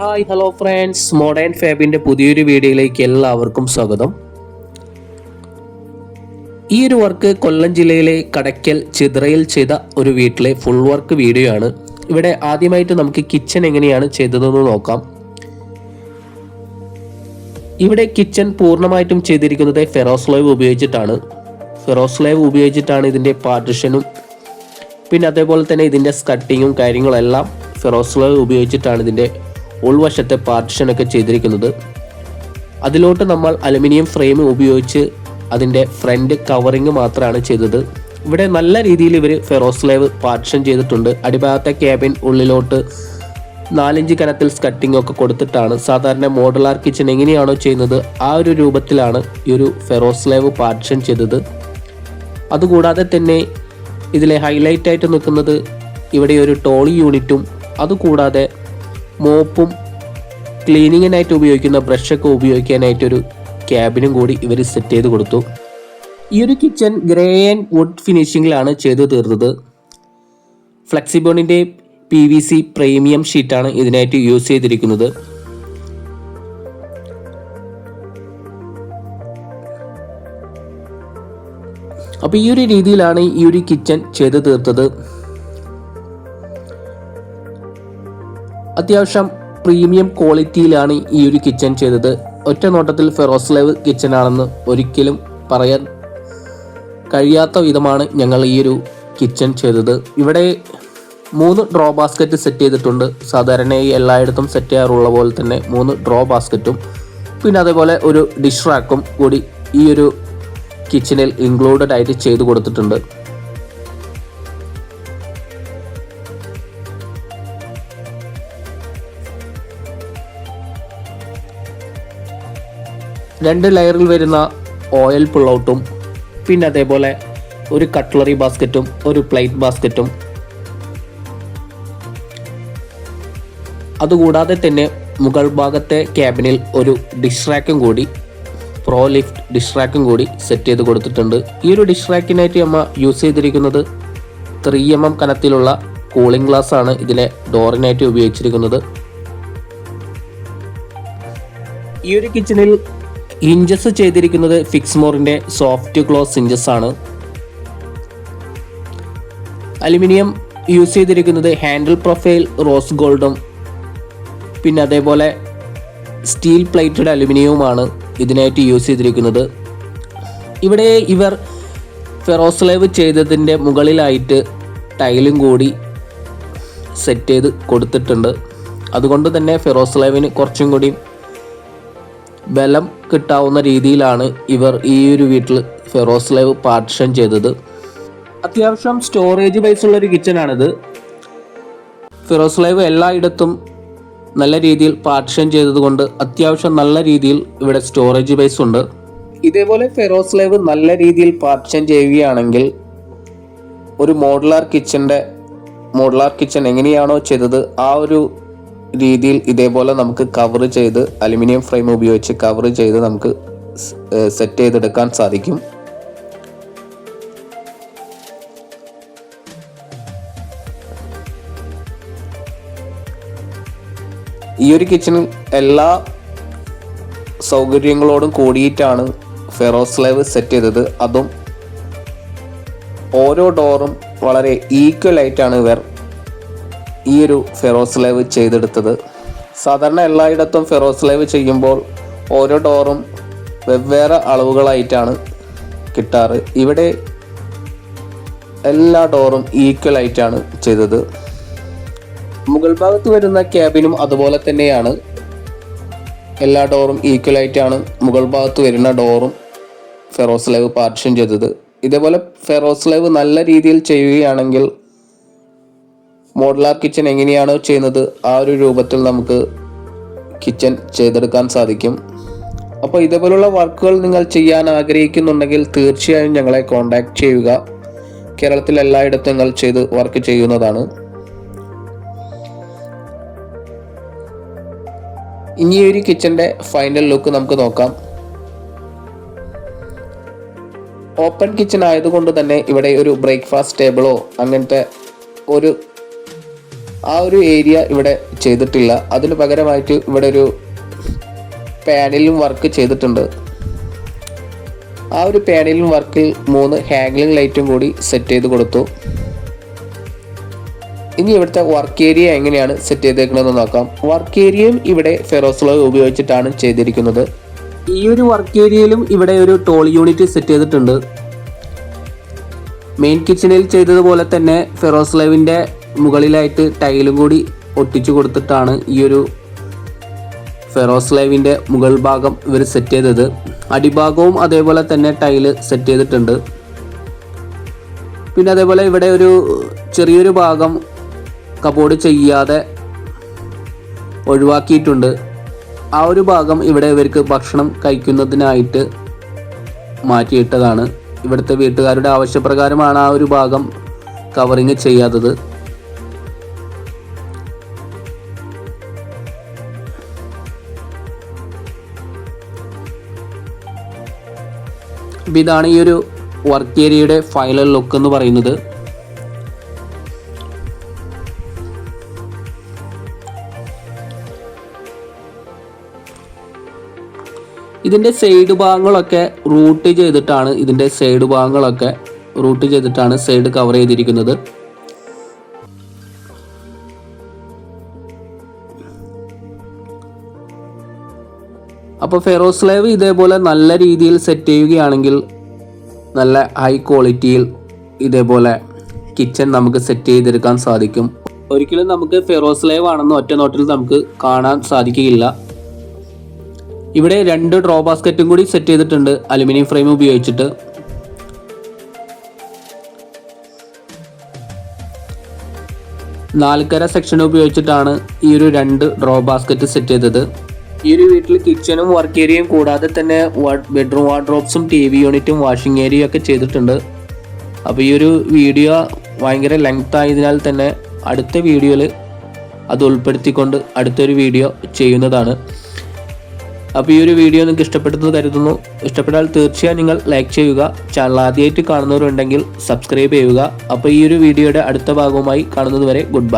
Hi hello friends modern ഫാബിന്റെ പുതിയൊരു വീഡിയോയിലേക്ക് എല്ലാവർക്കും സ്വാഗതം. ഈ ഒരു വർക്ക് കൊല്ലം ജില്ലയിലെ കടയ്ക്കൽ ചിതറയിൽ ചെയ്ത ഒരു വീട്ടിലെ ഫുൾ വർക്ക് വീഡിയോ ആണ്. ഇവിടെ ആദ്യമായിട്ട് നമുക്ക് കിച്ചൺ എങ്ങനെയാണ് ചെയ്തതെന്ന് നോക്കാം. ഇവിടെ കിച്ചൺ പൂർണമായിട്ടും ചെയ്തിരിക്കുന്നത് ഫെറോസ്ലൈവ് ഉപയോഗിച്ചിട്ടാണ്. ഫെറോസ്ലൈവ് ഉപയോഗിച്ചിട്ടാണ് ഇതിന്റെ പാർട്ടിഷനും പിന്നെ അതേപോലെ തന്നെ ഇതിന്റെ സ്കട്ടിങ്ങും കാര്യങ്ങളെല്ലാം ഫെറോസ്ലൈവ് ഉപയോഗിച്ചിട്ടാണ് ഇതിന്റെ ഉൾവശത്തെ പാർട്ടിഷനൊക്കെ ചെയ്തിരിക്കുന്നത്. അതിലോട്ട് നമ്മൾ അലുമിനിയം ഫ്രെയിം ഉപയോഗിച്ച് അതിന്റെ ഫ്രണ്ട് കവറിങ് മാത്രമാണ് ചെയ്തത്. ഇവിടെ നല്ല രീതിയിൽ ഇവർ ഫെറോസ്ലേവ് പാർട്ടിഷൻ ചെയ്തിട്ടുണ്ട്. അടിഭാഗത്തെ ക്യാബിൻ ഉള്ളിലോട്ട് നാലിഞ്ച് കനത്തിൽ സ്കട്ടിംഗ് ഒക്കെ കൊടുത്തിട്ടാണ് സാധാരണ മോഡലാർ കിച്ചൺ എങ്ങനെയാണോ ചെയ്യുന്നത് ആ ഒരു രൂപത്തിലാണ് ഈ ഒരു ഫെറോസ്ലേവ് പാർട്ടിഷൻ ചെയ്തത്. അതുകൂടാതെ തന്നെ ഇതിലെ ഹൈലൈറ്റ് ആയിട്ട് നിൽക്കുന്നത് ഇവിടെ ഒരു ടോളി യൂണിറ്റും അതുകൂടാതെ മോപ്പും ക്ലീനിങ്ങിനായിട്ട് ഉപയോഗിക്കുന്ന ബ്രഷൊക്കെ ഉപയോഗിക്കാനായിട്ടൊരു ക്യാബിനും കൂടി ഇവർ സെറ്റ് ചെയ്ത് കൊടുത്തു. ഈ ഒരു കിച്ചൺ ഗ്രേ ആൻഡ് വുഡ് ഫിനിഷിങ്ങിലാണ് ചെയ്തു തീർത്തത്. ഫ്ലെക്സിബോണിന്റെ പി വി സി പ്രീമിയം ഷീറ്റാണ് ഇതിനായിട്ട് യൂസ് ചെയ്തിരിക്കുന്നത്. അപ്പോൾ ഈ ഒരു രീതിയിലാണ് ഈ ഒരു കിച്ചൺ ചെയ്തു തീർത്തത്. അത്യാവശ്യം പ്രീമിയം ക്വാളിറ്റിയിലാണ് ഈ ഒരു കിച്ചൺ ചെയ്തത്. ഒറ്റ നോട്ടത്തിൽ ഫെറോസ്ലേവ് കിച്ചൺ ആണെന്ന് ഒരിക്കലും പറയാൻ കഴിയാത്ത വിധമാണ് ഞങ്ങൾ ഈ ഒരു കിച്ചൺ ചെയ്തത്. ഇവിടെ മൂന്ന് ഡ്രോ ബാസ്ക്കറ്റ് സെറ്റ് ചെയ്തിട്ടുണ്ട്. സാധാരണയായി എല്ലായിടത്തും സെറ്റ് ചെയ്യാറുള്ള പോലെ തന്നെ മൂന്ന് ഡ്രോ ബാസ്ക്കറ്റും പിന്നെ അതേപോലെ ഒരു ഡിഷ് റാക്കും കൂടി ഈ ഒരു കിച്ചണിൽ ഇൻക്ലൂഡഡ് ആയിട്ട് ചെയ്തു കൊടുത്തിട്ടുണ്ട്. രണ്ട് ലെയറിൽ വരുന്ന ഓയിൽ പുള്ളൗട്ടും പിന്നെ അതേപോലെ ഒരു കട്ട്ലറി ബാസ്ക്കറ്റും ഒരു പ്ലേറ്റ് ബാസ്ക്കറ്റും. അതുകൂടാതെ തന്നെ മുകൾ ഭാഗത്തെ ക്യാബിനിൽ ഒരു ഡിഷ് റാക്കും കൂടി പ്രോ ലിഫ്റ്റ് ഡിഷ് റാക്കും കൂടി സെറ്റ് ചെയ്ത് കൊടുത്തിട്ടുണ്ട്. ഈ ഒരു ഡിഷ് റാക്കിനായിട്ട് അമ്മ യൂസ് ചെയ്തിരിക്കുന്നത് ത്രീ എം എം കനത്തിലുള്ള കൂളിംഗ് ഗ്ലാസ് ആണ് ഇതിലെ ഡോറിനായിട്ട് ഉപയോഗിച്ചിരിക്കുന്നത്. ഈ ഒരു കിച്ചണിൽ ഇഞ്ചസ് ചെയ്തിരിക്കുന്നത് ഫിക്സ്മോറിന്റെ സോഫ്റ്റ് ക്ലോസ് ഇഞ്ചസ് ആണ്. അലുമിനിയം യൂസ് ചെയ്തിരിക്കുന്നത് ഹാൻഡിൽ പ്രൊഫൈൽ റോസ് ഗോൾഡും പിന്നെ അതേപോലെ സ്റ്റീൽ പ്ലേറ്റഡ് അലുമിനിയവുമാണ് ഇതിനായിട്ട് യൂസ് ചെയ്തിരിക്കുന്നത്. ഇവിടെ ഇവർ ഫെറോസ്ലേവ് ചെയ്തതിന്റെ മുകളിലായിട്ട് ടൈലും കൂടി സെറ്റ് ചെയ്ത് കൊടുത്തിട്ടുണ്ട്. അതുകൊണ്ട് തന്നെ ഫെറോസ്ലേവിന് കുറച്ചും കൂടി ബലം കിട്ടാവുന്ന രീതിയിലാണ് ഇവർ ഈ ഒരു വീട്ടിൽ ഫെറോസ് ലൈവ് പാർട്ടിഷൻ ചെയ്തത്. അത്യാവശ്യം സ്റ്റോറേജ് വൈസ് ഉള്ള ഒരു കിച്ചണാണിത് ഫിറോസ്ലൈവ് എല്ലായിടത്തും നല്ല രീതിയിൽ പാർട്ടിഷൻ ചെയ്തതുകൊണ്ട് അത്യാവശ്യം നല്ല രീതിയിൽ ഇവിടെ സ്റ്റോറേജ് ബേസ് ഉണ്ട്. ഇതേപോലെ ഫെറോസ് ലൈവ് നല്ല രീതിയിൽ പാർട്ടിഷൻ ചെയ്യുകയാണെങ്കിൽ ഒരു മോഡുലാർ കിച്ചന്റെ മോഡുലാർ കിച്ചൺ എങ്ങനെയാണോ ചെയ്തത് ആ ഒരു രീതിയിൽ ഇതേപോലെ നമുക്ക് കവർ ചെയ്ത് അലുമിനിയം ഫ്രെയിം ഉപയോഗിച്ച് കവർ ചെയ്ത് നമുക്ക് സെറ്റ് ചെയ്തെടുക്കാൻ സാധിക്കും. ഈ ഒരു കിച്ചണിൽ എല്ലാ സൗകര്യങ്ങളോടും കൂടിയിട്ടാണ് ഫെറോസ്ലേവ് സെറ്റ് ചെയ്തത്. അതും ഓരോ ഡോറും വളരെ ഈക്വൽ ആയിട്ടാണ് ഇവർ ഈ ഒരു ഫെറോസ്ലേവ് ചെയ്തെടുത്തത്. സാധാരണ എല്ലായിടത്തും ഫെറോസ്ലേവ് ചെയ്യുമ്പോൾ ഓരോ ഡോറും വെവ്വേറെ അളവുകളായിട്ടാണ് കിട്ടാറ്. ഇവിടെ എല്ലാ ഡോറും ഈക്വൽ ആയിട്ടാണ് ചെയ്തത്. മുകൾ ഭാഗത്ത് വരുന്ന ക്യാബിനും അതുപോലെ തന്നെയാണ്. എല്ലാ ഡോറും ഈക്വൽ ആയിട്ടാണ് മുകൾ ഭാഗത്ത് വരുന്ന ഡോറും ഫെറോസ്ലേവ് പാർട്ടിഷൻ ചെയ്തത്. ഇതേപോലെ ഫെറോസ്ലേവ് നല്ല രീതിയിൽ ചെയ്യുകയാണെങ്കിൽ മോഡുലാർ കിച്ചൺ എങ്ങനെയാണ് ചെയ്യുന്നത്? ആ ഒരു രൂപത്തിൽ നമുക്ക് കിച്ചൺ ചെയ്തെടുക്കാൻ സാധിക്കും. അപ്പോൾ ഇതേപോലുള്ള വർക്കുകൾ നിങ്ങൾ ചെയ്യാൻ ആഗ്രഹിക്കുന്നുണ്ടെങ്കിൽ തീർച്ചയായും ഞങ്ങളെ കോൺടാക്ട് ചെയ്യുക. കേരളത്തിൽ എല്ലായിടത്തും നിങ്ങൾ ചെയ്ത് വർക്ക് ചെയ്യുന്നതാണ്. ഇനി ഒരു കിച്ചന്റെ ഫൈനൽ ലുക്ക് നമുക്ക് നോക്കാം. ഓപ്പൺ കിച്ചൺ ആയതുകൊണ്ട് തന്നെ ഇവിടെ ഒരു ബ്രേക്ക്ഫാസ്റ്റ് ടേബിളോ അങ്ങനത്തെ ഒരു ആ ഒരു ഏരിയ ഇവിടെ ചെയ്തിട്ടില്ല. അതിന് പകരമായിട്ട് ഇവിടെ ഒരു പാനലും വർക്ക് ചെയ്തിട്ടുണ്ട്. ആ ഒരു പാനലും വർക്കിൽ മൂന്ന് ഹാംഗ്ലിംഗ് ലൈറ്റും കൂടി സെറ്റ് ചെയ്ത് കൊടുത്തു. ഇനി ഇവിടുത്തെ വർക്ക് ഏരിയ എങ്ങനെയാണ് സെറ്റ് ചെയ്തേക്കണമെന്ന് നോക്കാം. വർക്ക് ഏരിയയും ഇവിടെ ഫെറോസ്ലോ ഉപയോഗിച്ചിട്ടാണ് ചെയ്തിരിക്കുന്നത്. ഈ ഒരു വർക്ക് ഏരിയയിലും ഇവിടെ ഒരു ടോൾ യൂണിറ്റ് സെറ്റ് ചെയ്തിട്ടുണ്ട്. മെയിൻ കിച്ചണിൽ ചെയ്തതുപോലെ തന്നെ ഫെറോസ്ലൈവിന്റെ മുകളിലായിട്ട് ടൈലും കൂടി ഒട്ടിച്ചു കൊടുത്തിട്ടാണ് ഈ ഒരു ഫെറോസ്ലൈവിന്റെ മുകൾ ഭാഗം ഇവർ സെറ്റ് ചെയ്തത്. അടിഭാഗവും അതേപോലെ തന്നെ ടൈൽ സെറ്റ് ചെയ്തിട്ടുണ്ട്. പിന്നെ അതേപോലെ ഇവിടെ ഒരു ചെറിയൊരു ഭാഗം കബോർഡ് ചെയ്യാതെ ഒഴിവാക്കിയിട്ടുണ്ട്. ആ ഒരു ഭാഗം ഇവിടെ ഇവർക്ക് ഭക്ഷണം കഴിക്കുന്നതിനായിട്ട് മാറ്റിയിട്ടതാണ്. ഇവിടുത്തെ വീട്ടുകാരുടെ ആവശ്യപ്രകാരമാണ് ആ ഒരു ഭാഗം കവറിങ് ചെയ്യാത്തത്. അപ്പോൾ ഇതാണ് ഈ ഒരു വർക്ക് ഏരിയയുടെ ഫൈനൽ ലുക്ക് എന്ന് പറയുന്നത്. ഇതിന്റെ സൈഡ് ഭാഗങ്ങളൊക്കെ റൂട്ട് ചെയ്തിട്ടാണ് ഇതിന്റെ സൈഡ് ഭാഗങ്ങളൊക്കെ റൂട്ട് ചെയ്തിട്ടാണ് സൈഡ് കവർ ചെയ്തിരിക്കുന്നത്. അപ്പോൾ ഫെറോസ്ലേവ് ഇതേപോലെ നല്ല രീതിയിൽ സെറ്റ് ചെയ്യുകയാണെങ്കിൽ നല്ല ഹൈ ക്വാളിറ്റിയിൽ ഇതേപോലെ കിച്ചൺ നമുക്ക് സെറ്റ് ചെയ്തെടുക്കാൻ സാധിക്കും. ഒരിക്കലും നമുക്ക് ഫെറോസ്ലേവ് ആണെന്ന് ഒറ്റ നോട്ടിൽ നമുക്ക് കാണാൻ സാധിക്കുകയില്ല. ഇവിടെ രണ്ട് ഡ്രോ ബാസ്ക്കറ്റും കൂടി സെറ്റ് ചെയ്തിട്ടുണ്ട്. അലുമിനിയം ഫ്രെയിം ഉപയോഗിച്ചിട്ട്. നാൽക്കര സെക്ഷൻ ഉപയോഗിച്ചിട്ടാണ് ഈ ഒരു രണ്ട് ഡ്രോ ബാസ്ക്കറ്റ് സെറ്റ് ചെയ്തത്. ഈ ഒരു വീട്ടിൽ കിച്ചണും വർക്ക് ഏരിയയും കൂടാതെ തന്നെ ബെഡ്റൂം വാർഡ്രോബ്സും ടി വി യൂണിറ്റും വാഷിംഗ് ഏരിയയും ഒക്കെ ചെയ്തിട്ടുണ്ട്. അപ്പോൾ ഈ ഒരു വീഡിയോ ഭയങ്കര ലെങ്ത് ആയതിനാൽ തന്നെ അടുത്ത വീഡിയോയിൽ അത് ഉൾപ്പെടുത്തിക്കൊണ്ട് അടുത്തൊരു വീഡിയോ ചെയ്യുന്നതാണ്. അപ്പോൾ ഈ ഒരു വീഡിയോ നിങ്ങൾക്ക് ഇഷ്ടപ്പെട്ടെന്ന് കരുതുന്നു. ഇഷ്ടപ്പെട്ടാൽ തീർച്ചയായും നിങ്ങൾ ലൈക്ക് ചെയ്യുക. ചാനൽ ആദ്യമായിട്ട് കാണുന്നവരുണ്ടെങ്കിൽ സബ്സ്ക്രൈബ് ചെയ്യുക. അപ്പോൾ ഈ ഒരു വീഡിയോയുടെ അടുത്ത ഭാഗവുമായി കാണുന്നതുവരെ ഗുഡ് ബൈ